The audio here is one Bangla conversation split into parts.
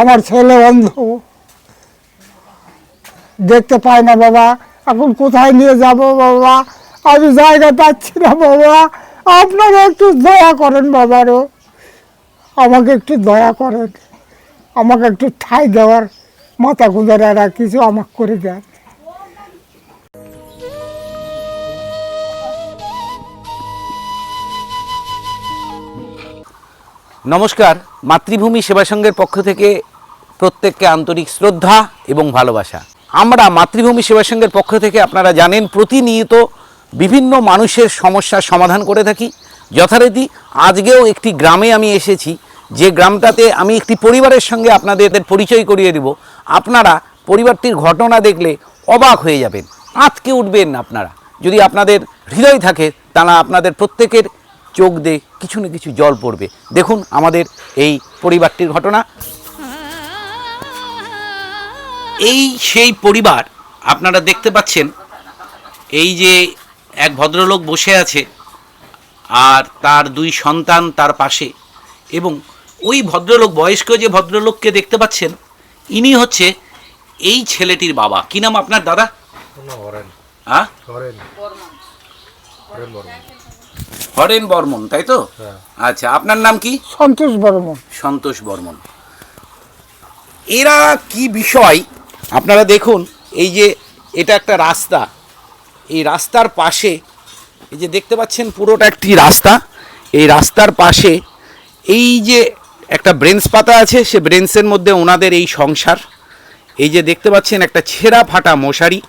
আমার ছেলে অন্ধ দেখতে পায় না বাবা। এখন কোথায় নিয়ে যাব বাবা? আমি জায়গা পাচ্ছি না বাবা। আপনারা একটু দয়া করেন বাবারও আমাকে একটু দয়া করেন। আমাকে একটু ঠাই দেওয়ার মাথা গুঁজারা কিছু আমাকে করে দেন। নমস্কার, মাতৃভূমি সেবা সংঘের পক্ষ থেকে প্রত্যেককে আন্তরিক শ্রদ্ধা এবং ভালোবাসা। আমরা মাতৃভূমি সেবা সংঘের পক্ষ থেকে আপনারা জানেন, প্রতিনিয়ত বিভিন্ন মানুষের সমস্যার সমাধান করে থাকি। যথারীতি আজকেও একটি গ্রামে আমি এসেছি, যে গ্রামটাতে আমি একটি পরিবারের সঙ্গে আপনাদের পরিচয় করিয়ে দেব। আপনারা পরিবারটির ঘটনা দেখলে অবাক হয়ে যাবেন, আঁতকে উঠবেন আপনারা। যদি আপনাদের হৃদয় থাকে তারা আপনাদের প্রত্যেকের চোখ দিয়ে কিছু না কিছু জল পড়বে। দেখুন আমাদের এই পরিবারটির ঘটনা। এই সেই পরিবার আপনারা দেখতে পাচ্ছেন এই যে এক ভদ্রলোক বসে আছে আর তার দুই সন্তান তার পাশে এবং ওই ভদ্রলোক বয়স্ক যে ভদ্রলোককে দেখতে পাচ্ছেন ইনি হচ্ছে এই ছেলেটির বাবা। কি নাম আপনার দাদা? হ্যাঁ হরেন বর্মন তাই তো? হ্যাঁ। আচ্ছা আপনার নাম কি? সন্তোষ বর্মন। সন্তোষ বর্মন। এরা কি বিষয়? আপনারা দেখুন এই যে এটা একটা রাস্তা। এই রাস্তার পাশে এই যে দেখতে পাচ্ছেন পুরোটা একটি রাস্তা। এই রাস্তার পাশে এই যে একটা ব্রেঞ্চ পাতা আছে সে ব্রেঞ্চের মধ্যে ওনাদের এই সংসার। এই যে দেখতে পাচ্ছেন একটা ছেঁড়া ফাটা মশারি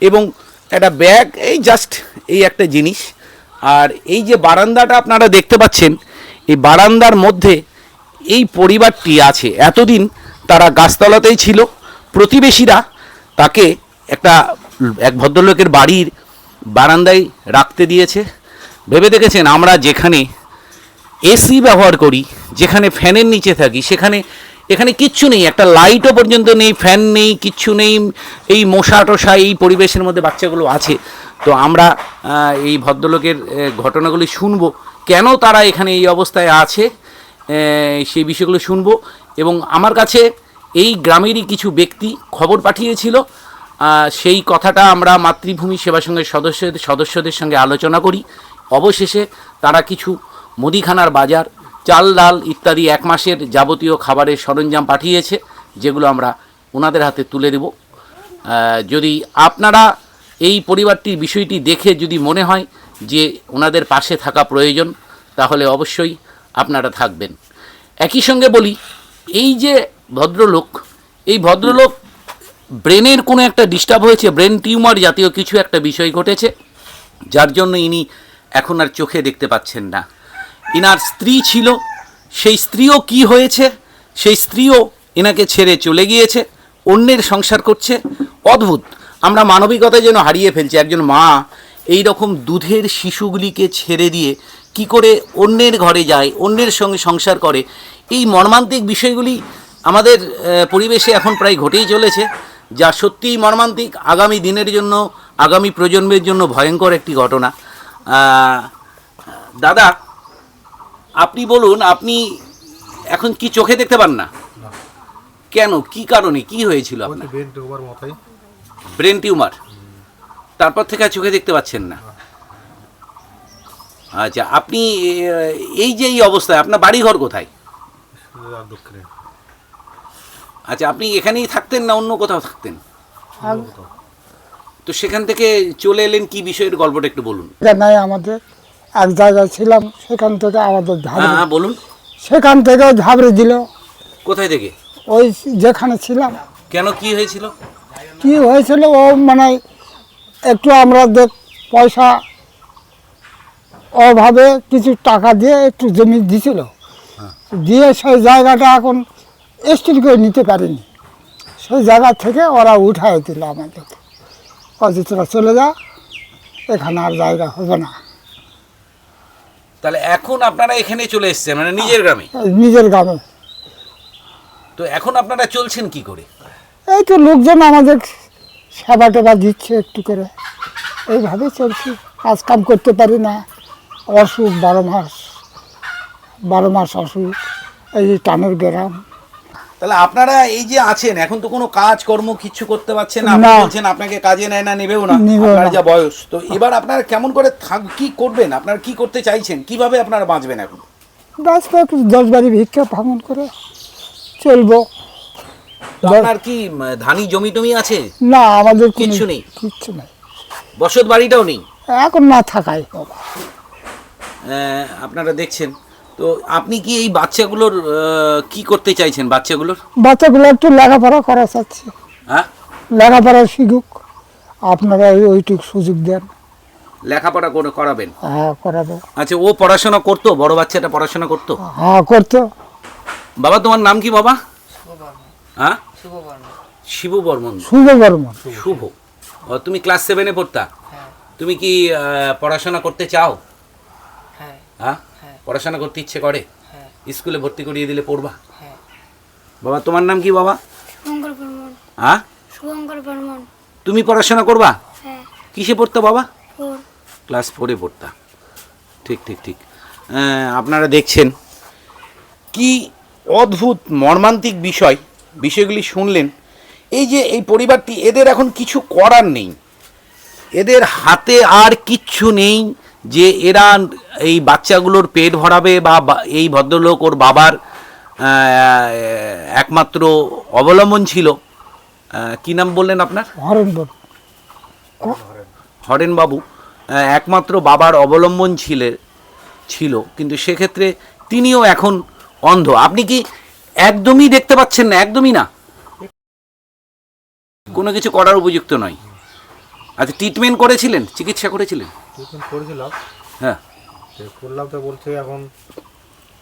এবং একটা ব্যাগ এই জাস্ট এই একটা জিনিস। আর এই যে বারান্দাটা আপনারা দেখতে পাচ্ছেন, এই বারান্দার মধ্যে এই পরিবারটি আছে। এতদিন তারা গাছতলাতেই ছিল। প্রতিবেশীরা তাকে একটা এক ভদ্রলোকের বাড়ির বারান্দায় রাখতে দিয়েছে। ভেবে দেখেছেন আমরা যেখানে এসি ব্যবহার করি, যেখানে ফ্যানের নিচে থাকি, সেখানে এখানে কিচ্ছু নেই, একটা লাইটও পর্যন্ত নেই ফ্যান নেই, কিচ্ছু নেই, এই মশা টশা এই পরিবেশের মধ্যে বাচ্চাগুলো আছে। তো আমরা এই ভদ্রলোকের ঘটনাগুলি শুনব। কেন তারা এখানে এই অবস্থায় আছে সেই বিষয়গুলো শুনব। এবং আমার কাছে এই গ্রামেরই কিছু ব্যক্তি খবর পাঠিয়েছিল সেই কথাটা আমরা মাতৃভূমি সেবা সংঘের সদস্যদের সদস্যদের সঙ্গে আলোচনা করি। অবশেষে তারা কিছু মুদিখানার বাজার চাল, ডাল ইত্যাদি এক মাসের যাবতীয় খাবারের সরঞ্জাম পাঠিয়েছে, যেগুলো আমরা ওনাদের হাতে তুলে দেব। যদি আপনারা এই পরিবারটির বিষয়টি দেখে যদি মনে হয় যে ওনাদের পাশে থাকা প্রয়োজন, তাহলে অবশ্যই আপনারা থাকবেন। একই সঙ্গে বলি, এই যে ভদ্রলোক, এই ভদ্রলোক ব্রেনের কোনো একটা ডিস্টার্ব হয়েছে, ব্রেন টিউমার জাতীয় কিছু একটা বিষয় ঘটেছে, যার জন্য ইনি এখন আর চোখে দেখতে পাচ্ছেন না। ইনার স্ত্রী ছিল। সেই স্ত্রীও কি হয়েছে? সেই স্ত্রীও এনাকে ছেড়ে চলে গিয়েছে, অন্যের সংসার করছে। অদ্ভুত! আমরা মানবিকতা যেন হারিয়ে ফেলছি। একজন মা এই রকম দুধের শিশুগুলিকে ছেড়ে দিয়ে কি করে অন্যের ঘরে যায়, অন্যের সঙ্গে সংসার করে? এই মর্মান্তিক বিষয়গুলি আমাদের পরিবেশে এখন প্রায় ঘটেই চলেছে, যা সত্যিই মর্মান্তিক। আগামী দিনের জন্য, আগামী প্রজন্মের জন্য ভয়ঙ্কর একটি ঘটনা। দাদা আপনি বলুন আপনি এখন কি চোখে দেখতে পান না? কেন? কি কারণে? কি হয়েছিল আপনার? মাথায়। ব্রেন টিউমার তারপর থেকে আর চোখে দেখতে পাচ্ছেন না? আচ্ছা আপনি এই যে এই অবস্থায় আপনার বাড়ি ঘর কোথায় দক্ষিণে। আচ্ছা আপনি এখানেই থাকতেন না অন্য কোথাও থাকতেন? তো সেখান থেকে চলে এলেন কি বিষয়ের? গল্পটা একটু বলুন। নাই আমাদের এক জায়গায় ছিলাম সেখান থেকে আমাদের হ্যাঁ ঝাবড়ে হ্যাঁ বলুন। সেখান থেকেও ঝাবড়ে দিল। কোথায় থেকে? ওই যেখানে ছিলাম। কেন কি হয়েছিল? কি হয়েছিল ও মানে একটু আমরা দেখ পয়সা অভাবে কিছু টাকা দিয়ে একটু জমি দিছিল। দিয়ে সেই জায়গাটা এখন স্টিল করে নিতে পারিনি। সেই জায়গা থেকে ওরা উঠায় দিল আমাদের কাজে তোরা চলে যা এখানে আর জায়গা হবে না। তাহলে এখন আপনারা এখানে চলে এসেছেন মানে নিজের গ্রামে? এই নিজের গ্রামে। তো এখন আপনারা চলছেন কি করে? এই তো লোকজন আমাদের সেবা টেবা দিচ্ছে একটু করে। এইভাবে চলছি কাজ কাম করতে পারি না। অসুখ বারো মাস বারো মাস অসুখ এই যে টানের গ্রাম। তাহলে আপনারা এই যে আছেন এখন তো কোনো কাজ কর্ম কিছু করতে পারছেন না আপনি বলছেন আপনাকে কাজে নেয় না নেবেও না আপনার যা বয়স। তো এবার আপনারা কেমন করে থাক কি করবেন? আপনারা কি করতে চাইছেন? কীভাবে আপনারা বাঁচবেন এখন? একটু দশ বাড়ি ভিক্ষা ভাঙন করে চলবো। আপনার কি ধানি জমি টমি আছে? না আমাদের কিচ্ছু নেই? কিচ্ছু নেই। বসত বাড়িটাও নেই? এখন না থাকায় বাবা। আপনারা দেখছেন। তো আপনি কি এই বাচ্চাগুলোর কি করতে চাইছেন বাচ্চাগুলোর? বাচ্চাগুলো একটু লেখাপড়া করা চাচ্ছে। হ্যাঁ? লেখাপড়া শিখুক। আপনারা ওই- ওইটুকু সুযোগ দেন। লেখাপড়া করে করাবেন? হ্যাঁ করাবো। আচ্ছা ও পড়াশোনা করতো? বড় বাচ্চাটা পড়াশোনা করতো? হ্যাঁ করতো। বাবা তোমার নাম কি বাবা? হ্যাঁ? শিব বর্মন শুভ বর্মন শুভ। ও, তুমি ক্লাস সেভেনে পড়তা? তুমি কি পড়াশোনা করতে চাও? হ্যাঁ। হ্যাঁ? পড়াশোনা করতে ইচ্ছে করে হ্যাঁ। স্কুলে ভর্তি করিয়ে দিলে পড়বা। হ্যাঁ। বাবা তোমার নাম কি বাবা? হ্যাঁ তুমি পড়াশোনা করবা? হ্যাঁ। কিসে পড়তো বাবা? ক্লাস ফোরে পড়তাম ঠিক ঠিক ঠিক। আহ, আপনারা দেখছেন কি অদ্ভুত মর্মান্তিক বিষয় বিষয়গুলি শুনলেন। এই যে এই পরিবারটি এদের এখন কিছু করার নেই। এদের হাতে আর কিচ্ছু নেই। যে এরা এই বাচ্চাগুলোর পেট ভরাবে বা এই ভদ্রলোক ওর বাবার একমাত্র অবলম্বন ছিল। কি নাম বললেন আপনার? হরেন বর্মন হরেনবাবু একমাত্র বাবার অবলম্বন ছিলে ছিল। কিন্তু সেক্ষেত্রে তিনিও এখন অন্ধ। আপনি কি একদমই দেখতে পাচ্ছেন না? একদমই না? কোনো কিছু করার উপযুক্ত নয়। আচ্ছা ট্রিটমেন্ট করেছিলেন? চিকিৎসা করেছিলেন? ট্রিটমেন্ট করেছিলাম। হ্যাঁ। করলাম তো বলছে এখন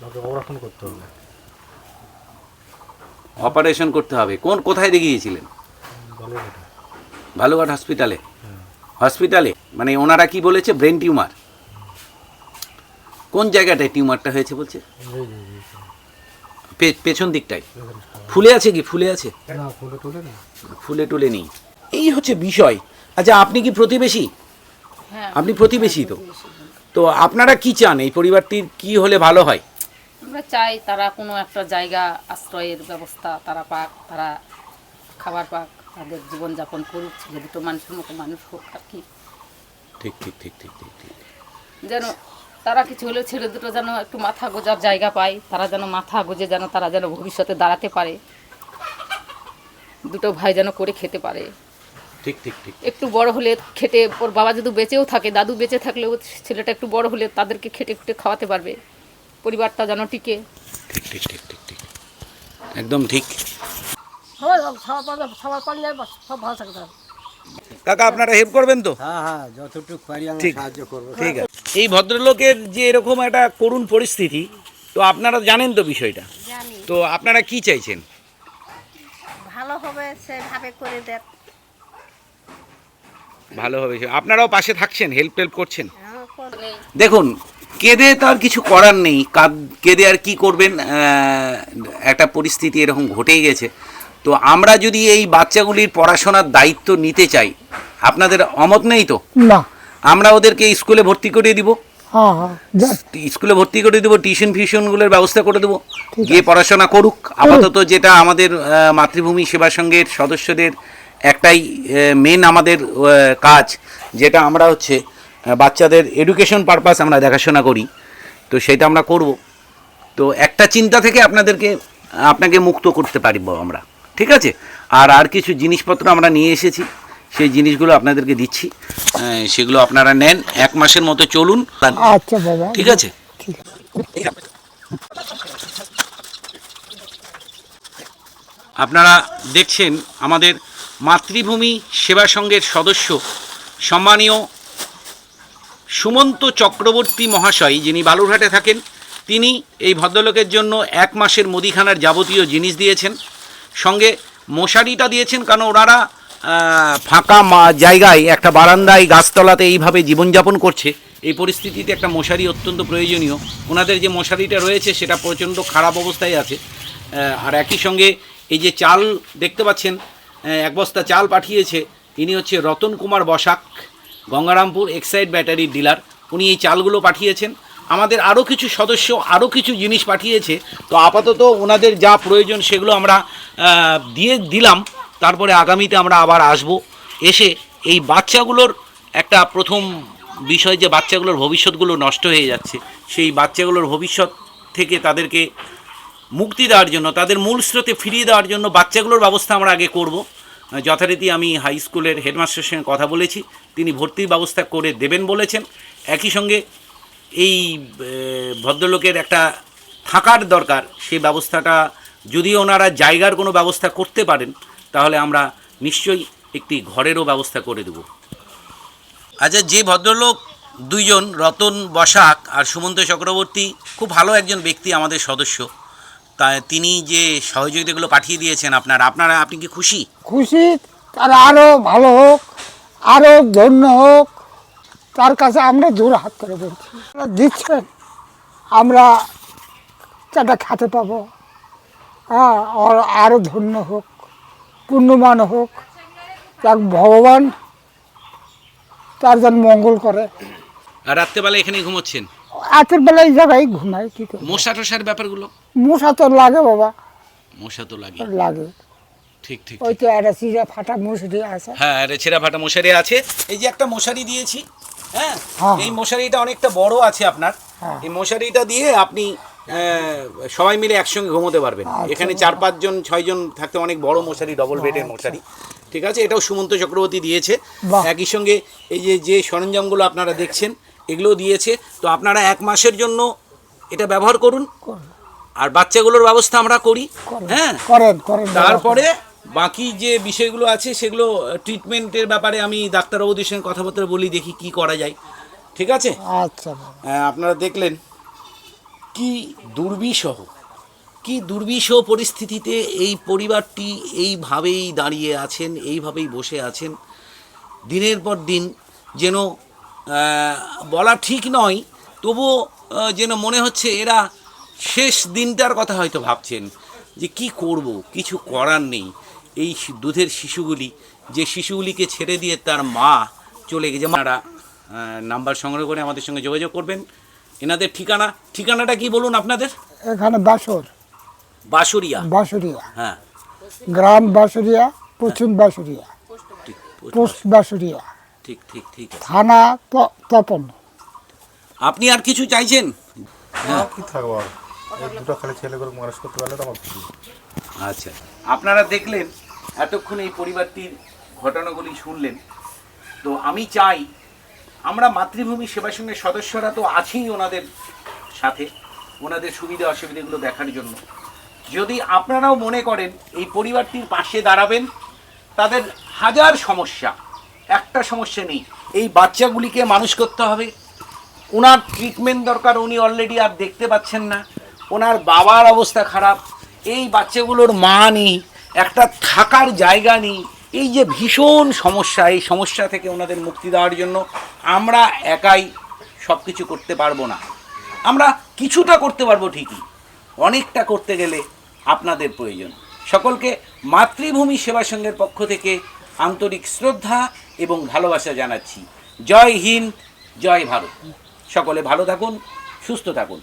আমাকে অপারেশন করতে হবে। অপারেশন করতে হবে। কোন কোথায় দেখিয়েছিলেন? ভালুঘাট হসপিটালে হসপিটালে মানে ওনারা কি বলেছে? ব্রেন টিউমার কোন জায়গাটায় টিউমারটা হয়েছে বলছে? পেছন দিকটায়। ফুলে আছে কি? ফুলে আছে? ফুলে টুলে নেই এই হচ্ছে বিষয়। আচ্ছা আপনি কি প্রতিবেশী? আপনি প্রতিবেশী তো। তো আপনারা কি চান? এই পরিবারটির কি হলে ভালো হয়? আমরা চাই তারা কোনো একটা জায়গা আশ্রয়ের ব্যবস্থা তারা পাক তারা খাবার পাক তাদের জীবনযাপন করুক ছেলে দুটো মানুষের মতো মানুষ হোক আর কি। ঠিক ঠিক ঠিক ঠিক ঠিক ঠিক। যেন তারা কিছু হলেও ছেলে দুটো যেন একটু মাথা গোজার জায়গা পায় তারা যেন মাথা গোজে যেন তারা যেন ভবিষ্যতে দাঁড়াতে পারে। দুটো ভাই যেন করে খেতে পারে। ঠিক ঠিক ঠিক। একটু বড় হলে খেটে ওর বাবা যদি বেঁচেও থাকে দাদু বেঁচে থাকলেও ছেলেটা একটু বড় হলে তাদেরকে খেটে খুটে খাওয়াতে পারবে। পরিবারটা যেন টিকে। ঠিক ঠিক ঠিক ঠিক ঠিক। একদম ঠিক। কাকা আপনারা হেল্প করবেন তো? হ্যাঁ হ্যাঁ যতটুকু পারি আমরা ঠিক। সাহায্য করব। ঠিক আছে। এই ভদ্রলোকের যে এরকম একটা করুণ পরিস্থিতি তো আপনারা জানেন তো বিষয়টা? তো আপনারা কি চাইছেন? ভালো হবে সেভাবে করে দেখ ভালো হবে আপনারাও পাশে থাকছেন হেল্প টেল্প করছেন? হ্যাঁ, দেখুন কেঁদে তার কিছু করার নেই। কাঁদ- কেঁদে আর কি করবেন? একটা পরিস্থিতি এরকম ঘটেই গেছে। তো আমরা যদি এই বাচ্চাগুলির পড়াশোনার দায়িত্ব নিতে চাই আপনাদের অমত নেই তো? না। আমরা ওদেরকে স্কুলে ভর্তি করিয়ে দিব। হ্যাঁ হ্যাঁ স্কুলে ভর্তি করে দেবো টিউশন ফিউশনগুলোর ব্যবস্থা করে দেবো। গিয়ে পড়াশোনা করুক আপাতত যেটা আমাদের মাতৃভূমি সেবা সংঘের সদস্যদের একটাই মেন আমাদের কাজ যেটা আমরা হচ্ছে বাচ্চাদের এডুকেশন পারপাস আমরা দেখাশোনা করি। তো সেটা আমরা করব। তো একটা চিন্তা থেকে আপনাদেরকে আপনাকে মুক্ত করতে পারব আমরা। ঠিক আছে? আর আর কিছু জিনিসপত্র আমরা নিয়ে এসেছি। সেই জিনিসগুলো আপনাদেরকে দিচ্ছি। সেগুলো আপনারা নেন। এক মাসের মতো চলুন। আচ্ছা বাবা। ঠিক আছে? আপনারা দেখছেন আমাদের মাতৃভূমি সেবা সংঘের সদস্য সম্মানীয় সুমন্ত চক্রবর্তী মহাশয়, যিনি বালুরঘাটে থাকেন, তিনি এই ভদ্রলোকের জন্য এক মাসের মুদিখানার যাবতীয় জিনিস দিয়েছেন। সঙ্গে মশারিটা দিয়েছেন কারণ ওনারা ফাঁকা জায়গায়, একটা বারান্দায় গাছতলাতে এইভাবে জীবনযাপন করছে। এই পরিস্থিতিতে একটা মশারি অত্যন্ত প্রয়োজনীয়। ওনাদের যে মশারিটা রয়েছে, সেটা প্রচণ্ড খারাপ অবস্থায় আছে। আর একই সঙ্গে এই যে চাল দেখতে পাচ্ছেন এক বস্তা চাল পাঠিয়েছে। ইনি হচ্ছে রতন কুমার বসাক, গঙ্গারামপুর এক্সাইড ব্যাটারির ডিলার। উনি এই চালগুলো পাঠিয়েছেন। আমাদের আরও কিছু সদস্য আরও কিছু জিনিস পাঠিয়েছে। তো আপাতত ওনাদের যা প্রয়োজন সেগুলো আমরা দিয়ে দিলাম। তারপরে আগামীতে আমরা আবার আসব। এসে এই বাচ্চাগুলোর একটা প্রথম বিষয় যে বাচ্চাগুলোর ভবিষ্যৎগুলো নষ্ট হয়ে যাচ্ছে, সেই বাচ্চাগুলোর ভবিষ্যৎ থেকে তাদেরকে মুক্তি দেওয়ার জন্য, তাদের মূল স্রোতে ফিরিয়ে দেওয়ার জন্য বাচ্চাগুলোর ব্যবস্থা আমরা আগে করব। যথারীতি আমি হাই স্কুলের হেডমাস্টারের সঙ্গে কথা বলেছি। তিনি ভর্তির ব্যবস্থা করে দেবেন বলেছেন। একই সঙ্গে এই ভদ্রলোকের একটা থাকার দরকার। সেই ব্যবস্থাটা যদি ওনারা জায়গার কোনো ব্যবস্থা করতে পারেন, তাহলে আমরা নিশ্চয়ই একটি ঘরেরও ব্যবস্থা করে দেব। আচ্ছা যে ভদ্রলোক দুইজন, রতন বসাক আর সুমন্ত চক্রবর্তী, খুব ভালো একজন ব্যক্তি আমাদের সদস্য। তা তিনি যে সহযোগিতাগুলো পাঠিয়ে দিয়েছেন আপনার আপনারা আপনি কি খুশি? খুশি তার আরও ভালো হোক আরও ধন্য হোক তার কাছে আমরা জোর হাত করে বলছি। দিচ্ছেন আমরা চারটা খেতে পাবো। হ্যাঁ আর আরও ধন্য হোক পুণ্যমান হোক তার ভগবান তার যেন মঙ্গল করে। আর রাত্রেবেলা এখানে ঘুমোচ্ছেন? রাতের বেলায় এই জায়গায় ঘুমাই কী করে মশা টশার ব্যাপারগুলো? মশা তো লাগে বাবা। মশা তো লাগে। লাগে। ঠিক ঠিক ওই তো একটা চিড়া ফাটা মশারি আছে। হ্যাঁ আরে ছেঁড়া ফাটা মশারি আছে। এই যে একটা মশারি দিয়েছি হ্যাঁ? হ্যাঁ। এই মশারিটা অনেকটা বড় আছে আপনার। হ্যাঁ। এই মশারিটা দিয়ে আপনি সবাই মিলে একসঙ্গে ঘুমোতে পারবেন। আচ্ছা। এখানে চার পাঁচজন ছয়জন থাকতে অনেক বড় মশারি ডবল বেডের মশারি। ঠিক আছে? এটাও সুমন্ত চক্রবর্তী দিয়েছে। একই সঙ্গে এই যে যে সরঞ্জামগুলো আপনারা দেখছেন এগুলো দিয়েছে। তো আপনারা এক মাসের জন্য এটা ব্যবহার করুন। আর বাচ্চাগুলোর ব্যবস্থা আমরা করি হ্যাঁ? করেন করেন তারপরে বাকি যে বিষয়গুলো আছে সেগুলো ট্রিটমেন্টের ব্যাপারে আমি ডাক্তারবাবুদের সঙ্গে কথাবার্তা বলি দেখি কি করা যায়। ঠিক আছে? আচ্ছা। বাবা। আপনারা দেখলেন কি দুর্বিষহ কি দুর্বিষহ পরিস্থিতিতে এই পরিবারটি এইভাবেই দাঁড়িয়ে আছেন এইভাবেই বসে আছেন। দিনের পর দিন যেন বলা ঠিক নয় তবুও যেন মনে হচ্ছে এরা শেষ দিনটার কথা হয়তো ভাবছেন যে কি করব কিছু করার নেই। এই দুধের শিশুগুলি যে শিশুগুলিকে ছেড়ে দিয়ে তার মা চলে গেছে মারা নাম্বার সংগ্রহ করে আমাদের সঙ্গে যোগাযোগ করবেন। এনাদের ঠিকানা ঠিকানাটা কি বলুন আপনাদের? এখানে বাসর বাঁশুরিয়া। বাসুরিয়া হ্যাঁ। গ্রাম বাসুরিয়া পশ্চিম বাসুরিয়া ঠিক পোস্ট বাসুরিয়া ঠিক ঠিক ঠিক থানা ত- তপন। আপনি আর কিছু চাইছেন? হ্যাঁ কি থাকব দুটো খালি ছেলে করে মানুষ করতে পারলে তো খুশি। আচ্ছা। আপনারা দেখলেন, এতক্ষণ এই পরিবারটির ঘটনাগুলি শুনলেন। তো আমি চাই, আমরা মাতৃভূমি সেবা সঙ্গের সদস্যরা তো আছেই ওনাদের সাথে, ওনাদের সুবিধা অসুবিধাগুলো দেখার জন্য। যদি আপনারাও মনে করেন এই পরিবারটির পাশে দাঁড়াবেন, তাদের হাজার সমস্যা, একটা সমস্যা নেই, এই বাচ্চাগুলিকে মানুষ করতে হবে। ওনার ট্রিটমেন্ট দরকার, উনি অলরেডি আর দেখতে পাচ্ছেন না। ওনার বাবার অবস্থা খারাপ, এই বাচ্চাগুলোর মা নেই, একটা থাকার জায়গা নেই, এই যে ভীষণ সমস্যা, এই সমস্যা থেকে ওনাদের মুক্তি দেওয়ার জন্য আমরা একাই সব কিছু করতে পারব না। আমরা কিছুটা করতে পারব ঠিকই, অনেকটা করতে গেলে আপনাদের প্রয়োজন। সকলকে মাতৃভূমি সেবা সংঘের পক্ষ থেকে আন্তরিক শ্রদ্ধা এবং ভালোবাসা জানাচ্ছি। জয় হিন্দ, জয় ভারত। সকলে ভালো থাকুন, সুস্থ থাকুন।